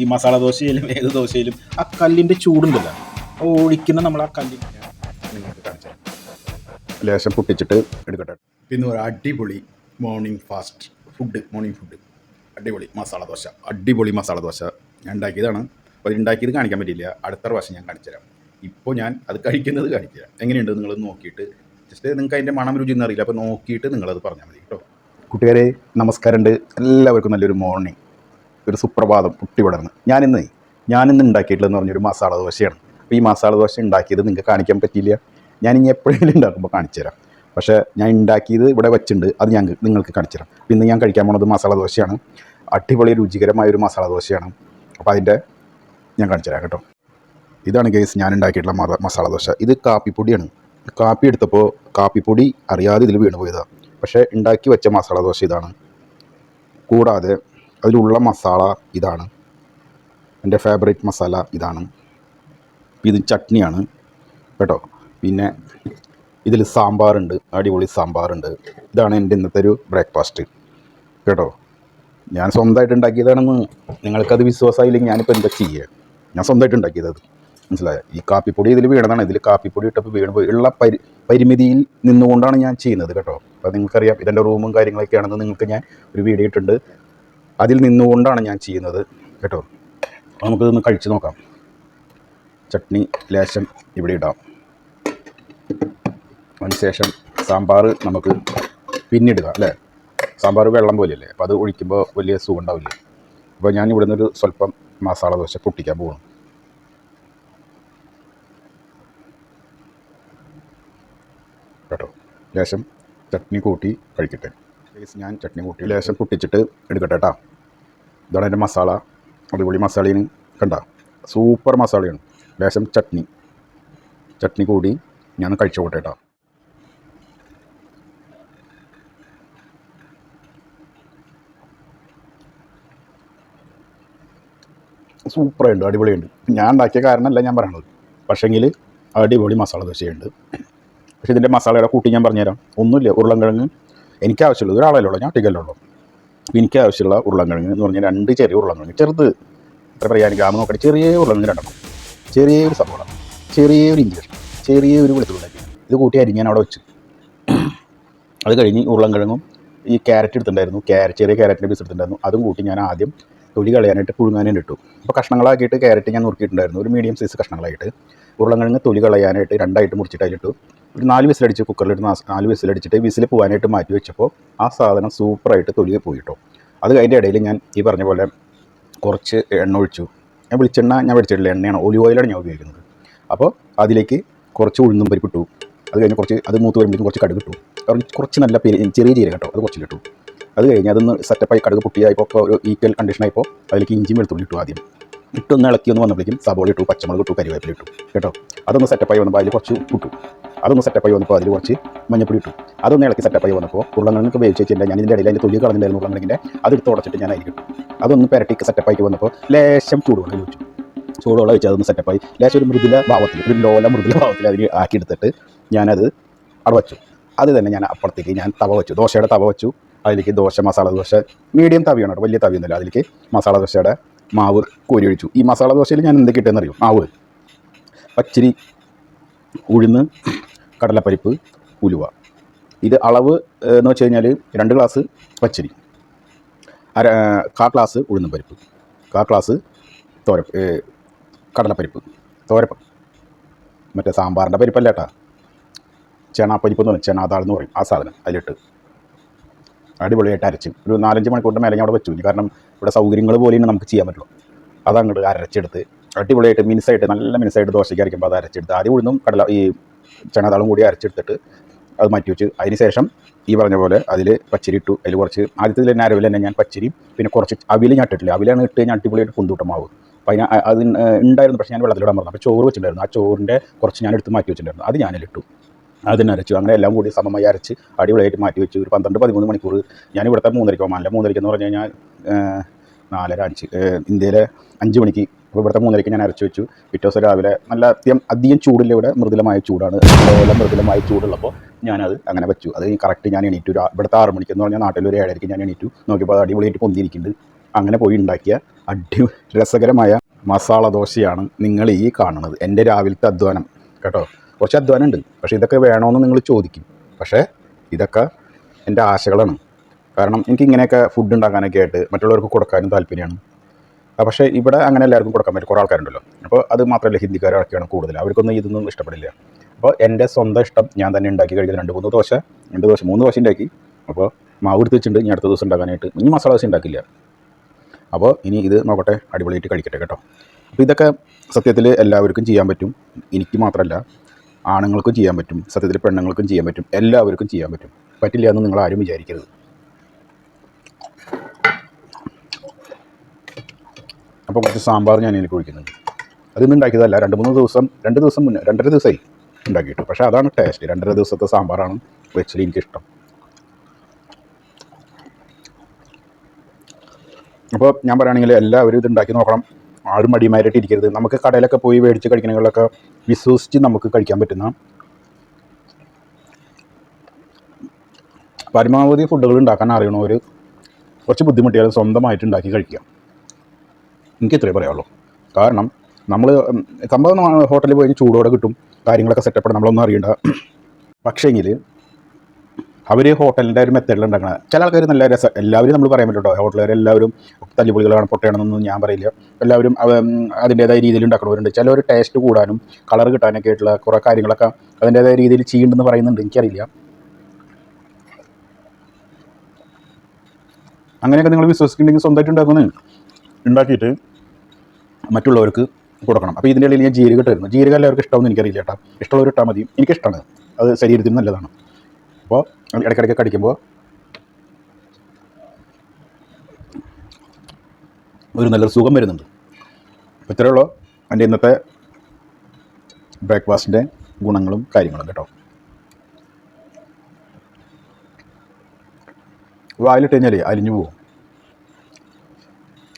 ഈ മസാല ദോശയിലും ഏത് ദോശയിലും ആ കല്ലിന്റെ ചൂടുണ്ടല്ലോ. ഒഴിക്കുന്ന നമ്മൾ ആ കല്ലിന്റെ നിങ്ങൾക്ക്. ലേശം പൊട്ടിച്ചിട്ട് എടുക്കട്ടെ. പിന്നെ ഒരു അടിപൊളി morning fast food morning food അടിപൊളി മസാല ദോശ അടിപൊളി മസാല ദോശ ഞാൻ ഉണ്ടാക്കിയതാണ്. അപ്പോൾ ഇത് ഉണ്ടാക്കിയത് കാണിക്കാൻ പറ്റില്ല അടുത്ത പ്രാവശ്യം ഞാൻ കാണിച്ചു തരാം. ഇപ്പോൾ ഞാൻ അത് കഴിക്കുന്നത് കാണിച്ചു എങ്ങനെയുണ്ട് നിങ്ങൾ നോക്കിയിട്ട്? ജസ്റ്റ് നിങ്ങൾക്ക് അതിന്റെ മണം രുചി എന്നറിയില്ല അപ്പോൾ നോക്കിയിട്ട് നിങ്ങളത് പറഞ്ഞാൽ മതി കേട്ടോ. കൂട്ടുകാരെ നമസ്കാരമുണ്ട്. എല്ലാവർക്കും നല്ലൊരു മോർണിംഗ് ഒരു സുപ്രഭാതം പുട്ടി വിടർന്ന് ഞാനിന്ന് ഞാനിന്ന് ഉണ്ടാക്കിയിട്ടുള്ളതെന്ന് പറഞ്ഞൊരു മസാല ദോശയാണ്. അപ്പോൾ ഈ മസാല ദോശ ഉണ്ടാക്കിയത് നിങ്ങൾക്ക് കാണിക്കാൻ പറ്റിയില്ല? ഞാൻ ഇനി എപ്പോഴെങ്കിലും ഉണ്ടാക്കുമ്പോൾ കാണിച്ചു തരാം. പക്ഷേ ഞാൻ ഉണ്ടാക്കിയത് ഇവിടെ വെച്ചിട്ടുണ്ട്. അത് ഞാൻ നിങ്ങൾക്ക് കാണിച്ചു തരാം. ഇന്ന് ഞാൻ കഴിക്കാൻ പോണത് മസാല ദോശയാണ്. അടിപൊളി രുചികരമായ ഒരു മസാല ദോശയാണ്. അപ്പോൾ അതിന്റെ ഞാൻ കാണിച്ചു തരാം കേട്ടോ. ഇതാണ് കേസ് ഞാൻ ഉണ്ടാക്കിയിട്ടുള്ള മസാല ദോശ. ഇത് കാപ്പിപ്പൊടിയാണ്. കാപ്പി എടുത്തപ്പോൾ കാപ്പിപ്പൊടി അറിയാതെ ഇതിൽ വീണ് പോയതാണ് പക്ഷേ ഉണ്ടാക്കി വെച്ച മസാല ദോശ ഇതാണ്. കൂടാതെ അതിലുള്ള മസാല ഇതാണ്. എന്റെ ഫേവറേറ്റ് മസാല ഇതാണ്. ഇത് ചട്നിയാണ് കേട്ടോ. പിന്നെ ഇതിൽ സാമ്പാറുണ്ട് അടിപൊളി സാമ്പാറുണ്ട്. ഇതാണ് എന്റെ ഇന്നത്തെ ഒരു ബ്രേക്ക്ഫാസ്റ്റ് കേട്ടോ. ഞാൻ സ്വന്തമായിട്ട് ഉണ്ടാക്കിയതാണെന്ന് നിങ്ങൾക്കത് വിശ്വാസമായില്ലെങ്കിൽ ഞാനിപ്പോൾ എന്താ ചെയ്യുക ഞാൻ സ്വന്തമായിട്ട് ഉണ്ടാക്കിയത് മനസ്സിലായോ? ഈ കാപ്പിപ്പൊടി ഇതിൽ വീണതാണ്. ഇതിൽ കാപ്പിപ്പൊടി ഇട്ടപ്പോൾ വീണ് പോയി. ഉള്ള പരി പരിമിതിയിൽ നിന്നുകൊണ്ടാണ് ഞാൻ ചെയ്യുന്നത് കേട്ടോ. അപ്പോൾ നിങ്ങൾക്കറിയാം ഇതെന്റെ റൂമും കാര്യങ്ങളൊക്കെ ആണെന്ന് നിങ്ങൾക്ക് ഞാൻ ഒരു വീഡിയോ ഇട്ടിട്ടുണ്ട്. അതിൽ നിന്നുകൊണ്ടാണ് ഞാൻ ചെയ്യുന്നത് കേട്ടോ. നമുക്കിതൊന്ന് കഴിച്ച് നോക്കാം. ചട്നി ലേശം ഇവിടെ ഇടാം. അതിനുശേഷം സാമ്പാർ നമുക്ക് പിന്നിടുക അല്ലേ? സാമ്പാർ വെള്ളം പോലെയല്ലേ? അപ്പോൾ അത് ഒഴിക്കുമ്പോൾ വലിയ സുഖം ഉണ്ടാവില്ല അപ്പോൾ ഞാൻ ഇവിടെ നിന്നൊരു സ്വല്പം മസാല ദോശ പൊട്ടിക്കാൻ പോകണം കേട്ടോ? ലേശം ചട്നി കൂട്ടി കഴിക്കട്ടെ. ഗൈസ് ഞാൻ ചട്നി കൂട്ടി ലേശം പൊട്ടിച്ചിട്ട് എടുക്കട്ടെ കേട്ടോ ഇതാണ് എന്റെ മസാല. അടിപൊളി മസാലയാണ്. കണ്ട? സൂപ്പർ മസാലയാണ്. ലേശം ചട്നി. ചട്നി കൂടി ഞാൻ കഴിച്ചു പോട്ടെ കേട്ടോ സൂപ്പറായിട്ടുണ്ട്. അടിപൊളിയുണ്ട്. ഞാൻ ഉണ്ടാക്കിയ കാരണമല്ല ഞാൻ പറയണത്. പക്ഷേങ്കിൽ അടിപൊളി മസാല ദോശയുണ്ട്. പക്ഷേ ഇതിന്റെ മസാലയുടെ കൂട്ടി ഞാൻ പറഞ്ഞുതരാം. ഒന്നുമില്ല. ഉരുളൻകിഴങ്ങ് എനിക്ക് ആവശ്യമുള്ളത് ഒരാളല്ലേ ഉള്ളൂ ഞാൻ ഒറ്റയ്ക്കല്ലേ ഉള്ളൂ. അപ്പോൾ എനിക്ക് ആവശ്യമുള്ള ഉരുളൻകിഴങ്ങ് എന്ന് പറഞ്ഞാൽ രണ്ട് ചെറിയ ഉരുളൻകിഴങ്ങ് ചെറുത്. എത്ര പറയാൻ ഗ്രാമം നോക്കട്ടെ ചെറിയ ഉരുളൻകിഴങ്ങ് രണ്ടെണ്ണം. ചെറിയൊരു സവോള ചെറിയൊരു ഇഞ്ചി ചെറിയ ഒരു വെളുത്തുള്ളി ഇത് കൂട്ടി ഞാൻ അവിടെ വെച്ചു. അത് കഴിഞ്ഞ് ഉരുളൻകിഴങ്ങും ഈ ക്യാരറ്റ് എടുത്തിട്ടുണ്ടായിരുന്നു ക്യാരറ്റ് ചെറിയ ക്യാരറ്റിന്റെ പീസ് എടുത്തിട്ടുണ്ടായിരുന്നു. അതും കൂട്ടി ഞാൻ ആദ്യം തൊലി കളയാനായിട്ട് പുഴുങ്ങാനായിട്ട് ഇട്ടു. അപ്പോൾ കഷ്ണങ്ങളാക്കിയിട്ട് ക്യാരറ്റ് ഞാൻ നുറുക്കിയിട്ടുണ്ടായിരുന്നു ഒരു മീഡിയം സൈസ് കഷ്ണങ്ങളായിട്ട്. ഉരുളൻകിഴങ്ങ് തൊലി കളയാനായിട്ട് രണ്ടായിട്ട് മുറിച്ചിട്ട് അതിലിട്ടു. ഒരു നാല് വിസിലടിച്ച് കുക്കറിലിട്ട് നാല് വിസിലടിച്ചിട്ട് വിസിൽ പോകാനായിട്ട് മാറ്റി വെച്ചപ്പോൾ ആ സാധനം സൂപ്പറായിട്ട് തൊലിയെ പോയിട്ടോ. അത് അതിന്റെ ഇടയിൽ ഞാൻ ഈ പറഞ്ഞ പോലെ കുറച്ച് എണ്ണ ഒഴിച്ചു. ഞാൻ വെളിച്ചെണ്ണ ഞാൻ വെളിച്ചിട്ടില്ല എണ്ണയാണ്. ഒലിവ് ഓയിലാണ് ഞാൻ ഉപയോഗിക്കുന്നത്. അപ്പോൾ അതിലേക്ക് കുറച്ച് ഉഴുന്നും പരിപ്പിട്ടു അത് കഴിഞ്ഞ് കുറച്ച് അത് മൂത്ത് വരുമ്പോഴേക്കും കുറച്ച് കടുക് ഇട്ടു. കുറച്ച് കുറച്ച് നല്ല പെരി ചെറിയ ചീര കേട്ടോ അത് കുറച്ചിലിട്ടു. അത് കഴിഞ്ഞ് അതൊന്ന് സെറ്റപ്പായി കടുക് പൊട്ടിയായപ്പോൾ ഇപ്പോൾ ഒരു ഈക്വൽ കണ്ടീഷനായപ്പോൾ അതിലേക്ക് ഇഞ്ചിയും വെളുത്തുള്ളി ഇട്ടു ആദ്യം. ഇട്ടൊന്ന് ഇളക്കി ഒന്ന് വന്നപ്പോഴേക്കും സബോള ഇട്ടു പച്ചമുളക് ഇട്ടു കരിവേപ്പില ഇട്ടു. കേട്ടോ? അതൊന്ന് സെറ്റപ്പായി വന്നപ്പോൾ അതിൽ കുറച്ച് ഇട്ടു. അതൊന്ന് സെറ്റപ്പായി വന്നപ്പോൾ അതിൽ കുറച്ച് മഞ്ഞപ്പൊടി ഇട്ടു. അതൊന്ന് ഇളക്കി സെറ്റപ്പായി വന്നപ്പോൾ ഉള്ളങ്ങൾക്ക് വേവിച്ച് വെച്ചിട്ടുണ്ട് ഞാൻ ഇതിന്റെ ഇടയിൽ അതിന്റെ തൊലി കളഞ്ഞിട്ടുണ്ടായിരുന്നു ഉള്ളങ്ങളിന്റെ അതെടുത്ത് ഉടച്ചിട്ട് ഞാൻ അതിൽ അതൊന്ന് സെറ്റപ്പ് സെറ്റപ്പായി വന്നപ്പോൾ ലേശം ചൂടുവെള്ളം ചോദിച്ചു ചൂടുവെള്ളം വെച്ച് അതൊന്ന് സെറ്റപ്പായി ലേശം ഒരു മൃദുല ഭാവത്തിൽ ഒരു ലോല മൃദുല ഭാവത്തിൽ അതിൽ ആക്കിയെടുത്തിട്ട് ഞാനത് അവിടെ വെച്ചു. അത് തന്നെ ഞാൻ അപ്പുറത്തേക്ക് ഞാൻ തവ വെച്ചു. ദോശയുടെ തവ വെച്ചു. അതിലേക്ക് ദോശ മസാല ദോശ മീഡിയം തവിയാണ് വലിയ തവിയൊന്നുമില്ല. അതിലേക്ക് മസാല ദോശയുടെ മാവ് കോരി ഒഴിച്ചു. ഈ മസാല ദോശയിൽ ഞാൻ എന്തൊക്കെ ഇട്ടെന്നറിയും മാവ്. പച്ചരി ഉഴുന്ന് കടലപ്പരിപ്പ് ഉലുവ. ഇത് അളവ് എന്ന് വെച്ച് കഴിഞ്ഞാൽ രണ്ട് ഗ്ലാസ് പച്ചരി അര കാ ഗ്ലാസ് ഉഴുന്നും പരിപ്പ്. കാ ഗ്ലാസ് തോര കടലപ്പരിപ്പ്. തോരപ്പം. മറ്റേ സാമ്പാറിന്റെ പരിപ്പല്ല കേട്ടാ ചെണാപ്പരിപ്പ് എന്ന് പറയും ചെണാതാൾ എന്ന് പറയും ആ സാധനം അതിലിട്ട്. അടിപൊളിയായിട്ട് അരച്ച്. ഒരു നാലഞ്ച് മണിക്കൂറിന്റെ മേലെ അവിടെ വെച്ചു. കാരണം ഇവിടെ സൗകര്യങ്ങൾ പോലെയാണ് നമുക്ക് ചെയ്യാൻ പറ്റുള്ളൂ. അതങ്ങോട്ട് അരച്ചെടുത്ത് അടിപൊളിയായിട്ട് മിനുസായിട്ട് നല്ല മിനുസായിട്ട് ദോശയ്ക്ക് അരയ്ക്കുമ്പോൾ അത് അരച്ചെടുത്ത്. ആദ്യം ഉഴുന്നും കടല ഈ ചണതാളും കൂടി അരച്ചെടുത്തിട്ട് അത് മാറ്റി വെച്ച്. അതിന് ശേഷം ഈ പറഞ്ഞ പോലെ അതിൽ പച്ചരി ഇട്ടു അതിൽ കുറച്ച് ആദ്യത്തിൽ തന്നെ അരവിൽ തന്നെ ഞാൻ പച്ചരി പിന്നെ കുറച്ച് അവിൽ ഞാൻ ഇട്ടിട്ടില്ല. അവിലാണ് ഇട്ട് ഞാൻ അടിപൊളിയായിട്ട് കുന്തൂട്ട മാവ്. അപ്പോൾ അതിന് അത് ഉണ്ടായിരുന്നു പക്ഷേ ഞാൻ വെള്ളത്തിലിടാൻ പറഞ്ഞു അപ്പോൾ ചോറ് വെച്ചിട്ടുണ്ടായിരുന്നു. ആ ചോറിന്റെ കുറച്ച് ഞാൻ എടുത്ത് മാറ്റി വെച്ചിട്ടുണ്ടായിരുന്നു. അത് ഞാനിലിട്ടു അതിനരച്ചു അങ്ങനെ എല്ലാം കൂടി സമമായി അരച്ച് അടിപൊളിയായിട്ട് മാറ്റി വെച്ചു ഒരു പന്ത്രണ്ട് പതിമൂന്ന് മണിക്കൂർ ഞാൻ ഇവിടുത്തെ മൂന്നരയ്ക്കോ മാനിലെ മൂന്നരയ്ക്ക് എന്ന് പറഞ്ഞു കഴിഞ്ഞാൽ നാലര അഞ്ച് ഇന്ത്യയിലെ അഞ്ച് മണിക്ക് അപ്പോൾ ഇവിടുത്തെ മൂന്നരയ്ക്ക് ഞാൻ അരച്ച് വെച്ചു. പിറ്റേ ദിവസം രാവിലെ നല്ല അത്യം അധികം ചൂടില്ല ഇവിടെ. മൃദുലമായ ചൂടാണ്. അതുപോലെ മൃദുലമായ ചൂടുള്ളപ്പോൾ ഞാനത് അങ്ങനെ വെച്ചു. അത് കറക്റ്റ് ഞാൻ എണീറ്റു. ഇവിടുത്തെ ആറ് മണിക്ക് എന്ന് പറഞ്ഞാൽ നാട്ടിൽ ഒരു ഏഴരയ്ക്ക് ഞാൻ എണീറ്റു. നോക്കിയപ്പോൾ അത് അടിപൊളിയായിട്ട് പൊന്തിയിരിക്കുന്നുണ്ട്. അങ്ങനെ പോയി ഉണ്ടാക്കിയ അടി രസകരമായ മസാല ദോശയാണ് നിങ്ങൾ ഈ കാണുന്നത്. എന്റെ രാവിലത്തെ അധ്വാനം. കേട്ടോ? കുറച്ച് അധ്വാനം ഉണ്ട് പക്ഷേ ഇതൊക്കെ വേണമെന്ന് നിങ്ങൾ ചോദിക്കും. പക്ഷേ ഇതൊക്കെ എന്റെ ആശകളാണ്. കാരണം എനിക്ക് ഇങ്ങനെയൊക്കെ ഫുഡ് ഉണ്ടാക്കാനൊക്കെ ആയിട്ട് മറ്റുള്ളവർക്ക് കൊടുക്കാനും താല്പര്യമാണ്. പക്ഷേ ഇവിടെ അങ്ങനെ എല്ലാവർക്കും കൊടുക്കാൻ പറ്റും കുറേ ആൾക്കാരുണ്ടല്ലോ. അപ്പോൾ അത് മാത്രമല്ല ഹിന്ദിക്കാരൊക്കെയാണ് കൂടുതൽ. അവർക്കൊന്നും ഇതൊന്നും ഇഷ്ടപ്പെടില്ല. അപ്പോൾ എന്റെ സ്വന്തം ഇഷ്ടം ഞാൻ തന്നെ ഉണ്ടാക്കി കഴിക്കുന്ന രണ്ട് മൂന്ന് ദോശ രണ്ട് ദോശ മൂന്ന് ദോശ ഉണ്ടാക്കി. അപ്പോൾ മാവ് എടുത്ത് വെച്ചിട്ടുണ്ട്. ഇനി അടുത്ത ദിവസം ഉണ്ടാക്കാനായിട്ട്. ഇനി മസാല ദോശ ഉണ്ടാക്കില്ല. അപ്പോൾ ഇനി ഇത് നോക്കട്ടെ. അടിപൊളിയായിട്ട് കഴിക്കട്ടെ കേട്ടോ. അപ്പോൾ ഇതൊക്കെ സത്യത്തിൽ എല്ലാവർക്കും ചെയ്യാൻ പറ്റും. എനിക്ക് മാത്രമല്ല ആണുങ്ങൾക്കും ചെയ്യാൻ പറ്റും. സത്യത്തിൽ പെണ്ണുങ്ങൾക്കും ചെയ്യാൻ പറ്റും. എല്ലാവർക്കും ചെയ്യാൻ പറ്റും. പറ്റില്ല എന്ന് നിങ്ങൾ ആരും വിചാരിക്കരുത്. അപ്പോൾ കുറച്ച് സാമ്പാർ ഞാൻ ഇതിലേക്ക് ഒഴിക്കുന്നുണ്ട്. അതിന്ന് ഉണ്ടാക്കിയതല്ല രണ്ട് മൂന്ന് ദിവസം രണ്ട് ദിവസം മുന്നേ രണ്ടര ദിവസമായി ഉണ്ടാക്കിയിട്ടു. പക്ഷേ അതാണ് ടേസ്റ്റ് രണ്ടര ദിവസത്തെ സാമ്പാറാണ് വെച്ചിൽ എനിക്കിഷ്ടം. അപ്പോൾ ഞാൻ പറയുകയാണെങ്കിൽ എല്ലാവരും ഇത് ഉണ്ടാക്കി നോക്കണം. ആരും മടിമാരായിട്ട് ഇരിക്കരുത്. നമുക്ക് കടയിലൊക്കെ പോയി മേടിച്ച് കഴിക്കണമെങ്കിലൊക്കെ വിശ്വസിച്ച് നമുക്ക് കഴിക്കാൻ പറ്റുന്ന പരമാവധി ഫുഡുകൾ ഉണ്ടാക്കാൻ അറിയണവർ കുറച്ച് ബുദ്ധിമുട്ടിയാലും സ്വന്തമായിട്ട് ഉണ്ടാക്കി കഴിക്കുക എനിക്ക് ഇത്രേ പറയാനുള്ളൂ. കാരണം നമ്മൾ സംഭവം ഹോട്ടലിൽ പോയി ചൂടോടെ കിട്ടും കാര്യങ്ങളൊക്കെ സെറ്റപ്പ് നമ്മളൊന്നും അറിയണ്ട. പക്ഷേങ്കിൽ അവർ ഹോട്ടലിന്റെ ഒരു മെത്തേഡിൽ ഉണ്ടാക്കണ ചില ആൾക്കാർ നല്ല രസം എല്ലാവരും നമ്മൾ പറയാൻ പറ്റും ഹോട്ടലുകാർ എല്ലാവരും തല്ലിപ്പൊളികളാണ് പൊട്ടയാണെന്നൊന്നും ഞാൻ പറയില്ല. എല്ലാവരും അതിന്റേതായ രീതിയിൽ ഉണ്ടാക്കണവരുണ്ട്. ചിലവർ ടേസ്റ്റ് കൂടാനും കളർ കിട്ടാനൊക്കെ ആയിട്ടുള്ള കുറേ കാര്യങ്ങളൊക്കെ അതിന്റേതായ രീതിയിൽ ചെയ്യുന്നുണ്ടെന്ന് പറയുന്നുണ്ട്. എനിക്കറിയില്ല. അങ്ങനെയൊക്കെ നിങ്ങൾ വിശ്വസിക്കുന്നുണ്ടെങ്കിൽ സ്വന്തമായിട്ട് ഉണ്ടാക്കുന്നത് ഉണ്ടാക്കിയിട്ട് മറ്റുള്ളവർക്ക് കൊടുക്കണം. അപ്പോൾ ഇതിന്റെ ഇടയിൽ ഞാൻ ജീരകട്ട് ഇട്ടായിരുന്നു ജീരക എല്ലാവർക്കും ഇഷ്ടമെന്ന് എനിക്കറിയില്ല കേട്ടോ. ഇഷ്ടമുള്ളവർ ഇട്ടാൽ മതി. എനിക്കിഷ്ടമാണ്. അത് ശരീരത്തിന് നല്ലതാണ്. അപ്പോൾ ഇടയ്ക്കിടയ്ക്ക് കടിക്കുമ്പോൾ ഒരു നല്ലൊരു സുഖം വരുന്നുണ്ട്. അപ്പോൾ ഇത്രയേ ഉള്ളൂ. എന്റെ ഇന്നത്തെ ബ്രേക്ക്ഫാസ്റ്റിന്റെ ഗുണങ്ങളും കാര്യങ്ങളും കേട്ടോ. വായിലിട്ട് കഴിഞ്ഞാൽ അലിഞ്ഞു പോകും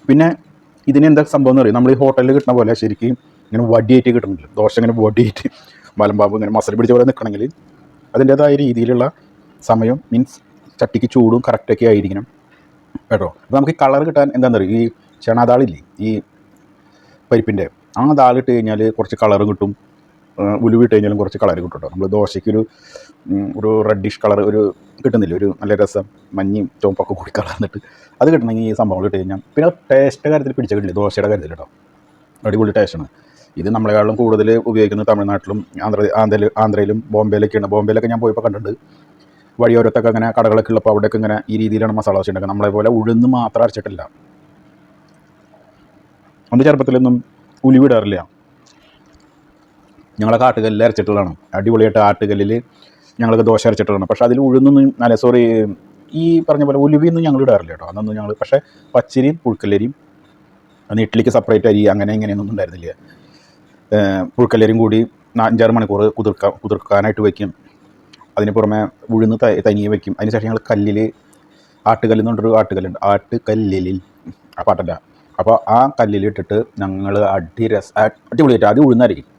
പിന്നെ ഇതിന് എന്താ സംഭവം എന്ന് പറയും നമ്മൾ ഈ ഹോട്ടലിൽ കിട്ടുന്ന പോലെ ശരിക്കും ഇങ്ങനെ വടിയേറ്റ് കിട്ടുന്നില്ല ദോശ ഇങ്ങനെ വടിയേറ്റ് മലമ്പാമ്പ് ഇങ്ങനെ മസാല പിടിച്ച പോലെ നിൽക്കണമെങ്കിൽ അതിന്റേതായ രീതിയിലുള്ള സമയം മീൻസ് ചട്ടിക്ക് ചൂടും കറക്റ്റൊക്കെ ആയിരിക്കണം കേട്ടോ. അപ്പോൾ നമുക്ക് ഈ കളർ കിട്ടാൻ എന്താണെന്ന് അറിയും? ഈ ചണാദാളില്ലേ ഈ പരിപ്പിന്റെ ആ ദാളിട്ട് കഴിഞ്ഞാൽ കുറച്ച് കളറും കിട്ടും. ഉലുവിട്ട് കഴിഞ്ഞാലും കുറച്ച് കളർ കിട്ടും നമ്മൾ ദോശയ്ക്കൊരു ഒരു റെഡിഷ് കളർ ഒരു കിട്ടുന്നില്ല? ഒരു നല്ല രസം മഞ്ഞയും ചുവപ്പൊക്കെ കൂടി കളർന്നിട്ട് അത് കിട്ടണമെങ്കിൽ ഈ സംഭവങ്ങൾ ഇട്ട് കഴിഞ്ഞാൽ പിന്നെ ടേസ്റ്റ് കാര്യത്തിൽ പിടിച്ച കിട്ടില്ല? ദോശയുടെ കാര്യത്തിൽ കേട്ടോ. അടിപൊളി ടേസ്റ്റാണ് ഇത് നമ്മളെക്കാളും കൂടുതൽ ഉപയോഗിക്കുന്നത് തമിഴ്നാട്ടിലും ആന്ധ്ര ആന്ധ്രയിൽ ആന്ധ്രയിലും ബോംബെയിലൊക്കെയാണ് ബോംബെയിലൊക്കെ ഞാൻ പോയപ്പോൾ കണ്ടിട്ടുണ്ട്. വഴിയോരത്തൊക്കെ അങ്ങനെ കടകളൊക്കെ ഉള്ളപ്പോൾ അവിടെയൊക്കെ ഇങ്ങനെ ഈ രീതിയിലാണ് മസാല ദോശ ഉണ്ടാക്കുക നമ്മളെ പോലെ ഉഴുന്ന് മാത്രം അരച്ചിട്ടില്ല. എന്റെ ചെറുപ്പത്തിലൊന്നും ഉലിവിടാറില്ല ഞങ്ങളെ കാട്ടുകല്ലിൽ അരച്ചിട്ടുള്ളതാണ്. അടിപൊളിയായിട്ട് ആട്ടുകല്ലിൽ ഞങ്ങൾക്ക് ദോശ അരച്ചിട്ടുള്ളതാണ്. പക്ഷേ അതിൽ ഉഴുന്നൊന്നും അല്ല സോറി ഈ പറഞ്ഞ പോലെ ഉലുവിയൊന്നും ഞങ്ങൾ ഇടാറില്ല കേട്ടോ. അന്നൊന്നും ഞങ്ങൾ പക്ഷേ പച്ചരിയും പുഴുക്കല്ലരിയും അന്ന് ഇഡ്ഡലിക്ക് സെപ്പറേറ്റ് അരി അങ്ങനെ ഇങ്ങനെയൊന്നും ഉണ്ടായിരുന്നില്ല. പുഴുക്കല്ലരിയും കൂടി അഞ്ചാറ് മണിക്കൂർ കുതിർക്കാൻ കുതിർക്കാനായിട്ട് വയ്ക്കും അതിന് പുറമെ ഉഴുന്ന് ത- തനിയെ വയ്ക്കും അതിന് ശേഷം ഞങ്ങൾ കല്ലിൽ ആട്ടുകല്ലിൽ നിന്നൊരു ആട്ടുകല്ലുണ്ട്. ആട്ടുകല്ലിൽ. ആ പാട്ടല്ല. അപ്പോൾ ആ കല്ലിലിട്ടിട്ട് ഞങ്ങൾ അടി രസ അടിപൊളിയായിട്ട് ആദ്യം ഉഴുന്നായിരിക്കും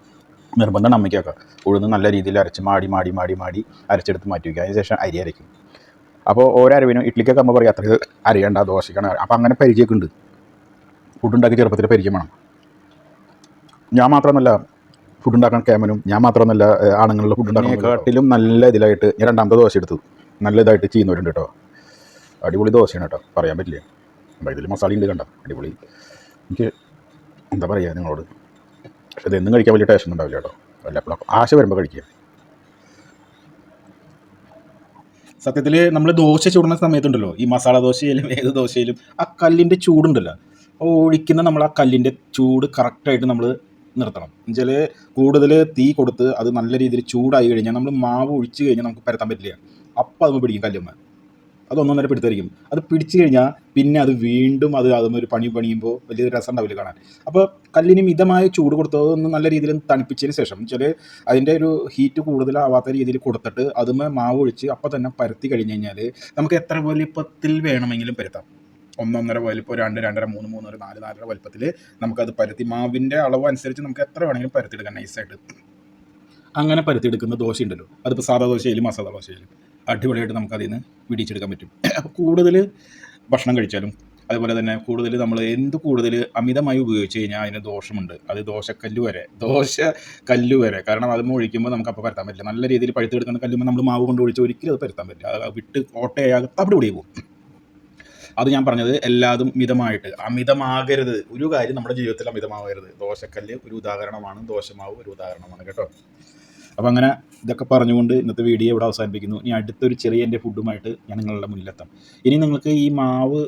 നിർബന്ധമാണ് അമ്മയ്ക്കൊക്കെ ഉഴുന്ന് നല്ല രീതിയിൽ അരച്ച് മാടി മാടി മാടി മാടി അരച്ചെടുത്ത് മാറ്റി വയ്ക്കുക അതിനുശേഷം അരി അരയ്ക്കും. അപ്പോൾ ഓരോ അരവിനും ഇഡ്ലിക്കൊക്കെ അമ്മ പറയും അത്രയ്ക്ക് അരിയണ്ട ദോശക്കാണ് അപ്പോൾ അങ്ങനെ പരിചയമൊക്കെ ഉണ്ട്. ഫുഡ് ഉണ്ടാക്കി ചെറുപ്പത്തിൽ പരിചയം വേണം. ഞാൻ മാത്രമല്ല ഫുഡ് ഉണ്ടാക്കാൻ കേമനും ഞാൻ മാത്രമല്ല ആണുങ്ങളുടെ ഫുഡ് ഉണ്ടാക്കാട്ടിലും നല്ല ഇതിലായിട്ട് ഞാൻ രണ്ടാമത്തെ ദോശ എടുത്തു നല്ല ഇതായിട്ട് ചെയ്യുന്നവരുണ്ട് കേട്ടോ. അടിപൊളി ദോശയാണ് കേട്ടോ. പറയാൻ പറ്റില്ല? അപ്പം ഇതിൽ മസാല ഉണ്ട് കണ്ട? അടിപൊളി. എനിക്ക് എന്താ പറയുക നിങ്ങളോട്? പക്ഷെ എന്നും കഴിക്കാൻ വലിയ ടേസ്റ്റ് ഉണ്ടാവില്ല കേട്ടോ. വല്ലപ്പോഴൊക്കെ ആശ വരുമ്പോൾ കഴിക്കുക. സത്യത്തിൽ നമ്മൾ ദോശ ചൂടുന്ന സമയത്തുണ്ടല്ലോ ഈ മസാല ദോശയിലും ഏത് ദോശയിലും ആ കല്ലിന്റെ ചൂടുണ്ടല്ലോ. ഒഴിക്കുന്ന നമ്മൾ ആ കല്ലിന്റെ ചൂട് കറക്റ്റായിട്ട് നമ്മൾ നിർത്തണം. എന്നുവെച്ചാൽ കൂടുതൽ തീ കൊടുത്ത് അത് നല്ല രീതിയിൽ ചൂടായി കഴിഞ്ഞാൽ നമ്മൾ മാവ് ഒഴിച്ച് കഴിഞ്ഞാൽ നമുക്ക് പരത്താൻ പറ്റില്ല. അപ്പം അത് പിടിക്കും കല്ലുമ്മ. അതൊന്നൊന്നര പിടുത്തായിരിക്കും അത് പിടിച്ചു കഴിഞ്ഞാൽ പിന്നെ അത് വീണ്ടും അത് അതൊന്നൊരു പണി പണിയുമ്പോൾ വലിയൊരു രസം ഉണ്ടാവില്ല കാണാൻ. അപ്പോൾ കല്ലിന് മിതമായ ചൂട് കൊടുത്തത് ഒന്ന് നല്ല രീതിയിൽ തണുപ്പിച്ചതിന് ശേഷം ചില അതിന്റെ ഒരു ഹീറ്റ് കൂടുതലാവാത്ത രീതിയിൽ കൊടുത്തിട്ട് അതുമ്മ മാവ് ഒഴിച്ച് അപ്പോൾ തന്നെ പരത്തി കഴിഞ്ഞ് കഴിഞ്ഞാൽ നമുക്ക് എത്ര വലിപ്പത്തിൽ വേണമെങ്കിലും പരത്താം. ഒന്നൊന്നര വലിപ്പം രണ്ട് രണ്ടര മൂന്ന് മൂന്നര നാല് നാലര വലിപ്പത്തിൽ നമുക്കത് പരത്തി മാവിന്റെ അളവ് അനുസരിച്ച് നമുക്ക് എത്ര വേണമെങ്കിലും പരത്തിയെടുക്കാം നൈസായിട്ട് അങ്ങനെ പരത്തിയെടുക്കുന്ന ദോശ ഉണ്ടല്ലോ അതിപ്പോൾ സാധാ ദോശയിലും മസാല ദോശയിലും അടിപൊളിയായിട്ട് നമുക്കതിൽ നിന്ന് പിടിച്ചെടുക്കാൻ പറ്റും. അപ്പോൾ കൂടുതൽ ഭക്ഷണം കഴിച്ചാലും അതുപോലെ തന്നെ കൂടുതൽ നമ്മൾ എന്ത് കൂടുതൽ അമിതമായി ഉപയോഗിച്ച് കഴിഞ്ഞാൽ അതിന് ദോഷമുണ്ട്. അത് ദോശക്കല്ല് വരെ ദോശ കല്ല് വരെ. കാരണം അത് ഒഴിക്കുമ്പോൾ നമുക്ക് അപ്പോൾ പരത്താൻ പറ്റില്ല. നല്ല രീതിയിൽ പഴുത്ത് കിടക്കുന്ന കല്ലുമ്പോൾ നമ്മൾ മാവ് കൊണ്ട് ഒഴിച്ച് ഒരിക്കലും അത് പരത്താൻ പറ്റില്ല. അത് വിട്ട് ഓട്ടയാകത്ത് അവിടെ ഇവിടെ പോകും. അത് ഞാൻ പറഞ്ഞത് എല്ലാതും മിതമായിട്ട്. അമിതമാകരുത്. ഒരു കാര്യം നമ്മുടെ ജീവിതത്തിൽ അമിതമാകരുത് ദോശക്കല്ല് ഒരു ഉദാഹരണമാണ് ദോശമാവ് ഒരു ഉദാഹരണമാണ് കേട്ടോ. അപ്പോൾ അങ്ങനെ ഇതൊക്കെ പറഞ്ഞുകൊണ്ട് ഇന്നത്തെ വീഡിയോ ഇവിടെ അവസാനിപ്പിക്കുന്നു. ഇനി അടുത്തൊരു ചെറിയ എന്റെ ഫുഡുമായിട്ട് ഞാൻ നിങ്ങളുടെ മുന്നിലെത്താം. ഇനി നിങ്ങൾക്ക് ഈ മാവ്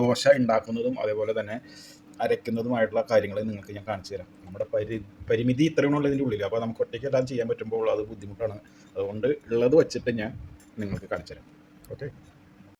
ദോശ ഉണ്ടാക്കുന്നതും അതേപോലെ തന്നെ അരയ്ക്കുന്നതുമായിട്ടുള്ള കാര്യങ്ങൾ നിങ്ങൾക്ക് ഞാൻ കാണിച്ചു തരാം. നമ്മുടെ പരി പരിമിതി ഇത്രയുമുള്ള ഇതിന്റെ ഉള്ളിൽ അപ്പോൾ നമുക്ക് ഒറ്റയ്ക്ക് എല്ലാം ചെയ്യാൻ പറ്റുമ്പോൾ അത് ബുദ്ധിമുട്ടാണ്. അതുകൊണ്ട് ഉള്ളത് വച്ചിട്ട് ഞാൻ നിങ്ങൾക്ക് കാണിച്ചു തരാം. ഓക്കെ?